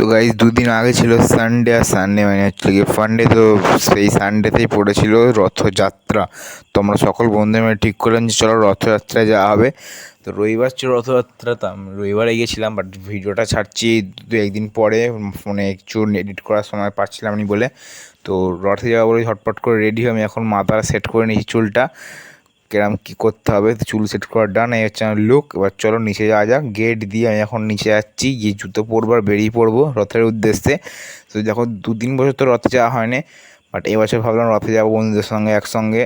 তো গাইজ দুদিন আগে ছিল সানডে আর সানডে মানে হচ্ছে গিয়ে ফান্ডে তো সেই সানডেতেই পড়েছিল রথযাত্রা। তো আমরা সকল বন্ধু মিলে ঠিক করলাম যে চলো রথযাত্রায় যাওয়া হবে। তো রবিবার ছিল রথযাত্রা, তো আমি রবিবারে গিয়েছিলাম বাট ভিডিওটা ছাড়ছি দু, একদিন পরে ফোনে একটু এডিট করার সময় পাচ্ছিলাম না বলে। তো রথে যাওয়া বলে ঝটপট করে রেডি হয়ে আমি এখন মাথা সেট করে নিয়েছি চুলটা। কেরম কী করতে হবে, চুল সেট করার ডান এই হচ্ছে আমার লুক এবার চলো নিচে যাওয়া যাক। গেট দিয়ে আমি এখন নিচে যাচ্ছি, গিয়ে জুতো পরবো আর বেরিয়ে পড়ব রথের উদ্দেশ্যে। তো দেখো দু তিন বছর তো রথে যাওয়া হয়নি বাট এবছর ভাবলাম রথে যাব বন্ধুদের সঙ্গে একসঙ্গে।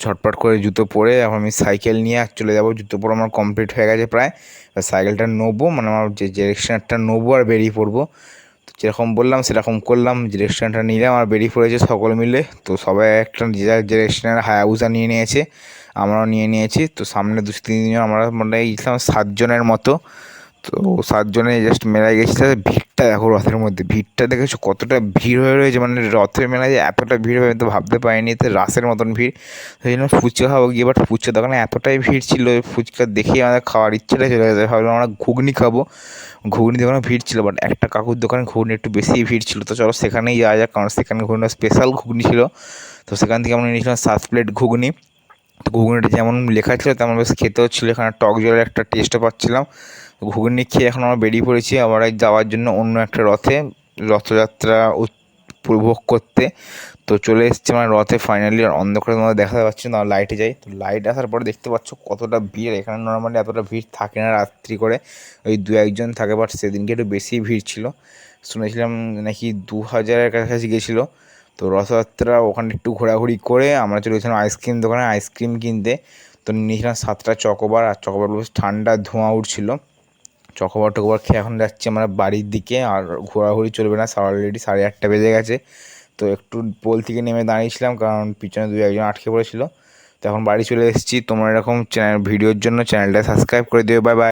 ছটপট করে জুতো পরে এখন আমি সাইকেল নিয়ে আর চলে যাব। জুতো পরে আমার কমপ্লিট হয়ে গেছে প্রায়। সাইকেলটা নেব মানে আমার যে ডিরেকশনারটা নেব আর বেরিয়ে পড়ব। যেরকম বললাম, সেরকম করলাম ডিরেকশনটা নিলাম আর বেরিয়ে পড়েছে সকল মিলে। তো সবাই একটা যে যার ডিরেকশনের হায়াবুসা নিয়ে নিয়েছে, আমরাও নিয়ে নিয়েছি। তো সামনে দু তিনজন আমরা মোটামুটি গেছিলাম সাতজনের মতো। তো সাতজনে জাস্ট মেলায় গেছিলাম ভিড়টা দেখো, রথের মধ্যে ভিড়টা দেখেছ? কতটা ভিড় হয়ে রয়েছে? মানে রথের মেলায় যে এতটা ভিড় হবে তো ভাবতে পারিনি তো রাসের মতন ভিড়। সেই জন্য ফুচকা খাব গিয়ে বাট ফুচকা দোকানে এতটাই ভিড় ছিল ফুচকা দেখেই আমাদের খাওয়ার ইচ্ছাটা চলে গেছে। ভাবলাম আমরা ঘুগনি খাব। ঘুগনি দোকানে ভিড় ছিল বাট একটা কাকুর দোকানে ঘুগনি একটু বেশিই ভিড় ছিল। তো চলো সেখানেই যাওয়া যাক, কারণ সেখানে ঘুগনি স্পেশাল ঘুগনি ছিল। তো সেখান থেকে আমরা নিয়েছিলাম সাত প্লেট ঘুগনি। তো ঘুগনিটা যেমন লেখা ছিল, তেমন বেশ খেতেও ছিল। এখানে টক জলের একটা টেস্টও পাচ্ছিলাম। ঘুগনি খেয়ে এখন আমরা বেরিয়ে পড়েছি আবার যাওয়ার জন্য অন্য একটা রথে, রথযাত্রা উপভোগ করতে। তো চলে এসেছি মানে রথে ফাইনালি আর অন্ধকারের মধ্যে দেখা পাচ্ছি না লাইটে যাই। তো লাইট আসার পরে দেখতে পাচ্ছ কতটা ভিড়। এখানে নর্মালি এতটা ভিড় থাকে না রাত্রি করে। ওই দু একজন থাকে বাট সেদিনকে একটু বেশি ভিড় ছিল। শুনেছিলাম নাকি দু হাজারের কাছাকাছি গেছিল। তো রথযাত্রা ওখানে একটু ঘোরাঘুরি করে আমরা চলে গেছিলাম আইসক্রিম দোকানে, আইসক্রিম কিনতে। তো নিয়েছিলাম সাতটা চকোবার, আর চকোবার বেশ ঠান্ডা ধোঁয়া উঠছিল। চকোবার টকোবার খেয়ে এখন যাচ্ছি আমরা বাড়ির দিকে, আর ঘোরাঘুরি চলবে না অলরেডি সাড়ে আটটা বেজে গেছে। তো একটু পোল থেকে নেমে দাঁড়িয়েছিলাম, কারণ পিছনে দু একজন আটকে পড়েছিল। তো এখন বাড়ি চলে এসেছি, তোমরা এরকম চ্যানেল ভিডিওর জন্য চ্যানেলটা সাবস্ক্রাইব করে দিও বাই বাই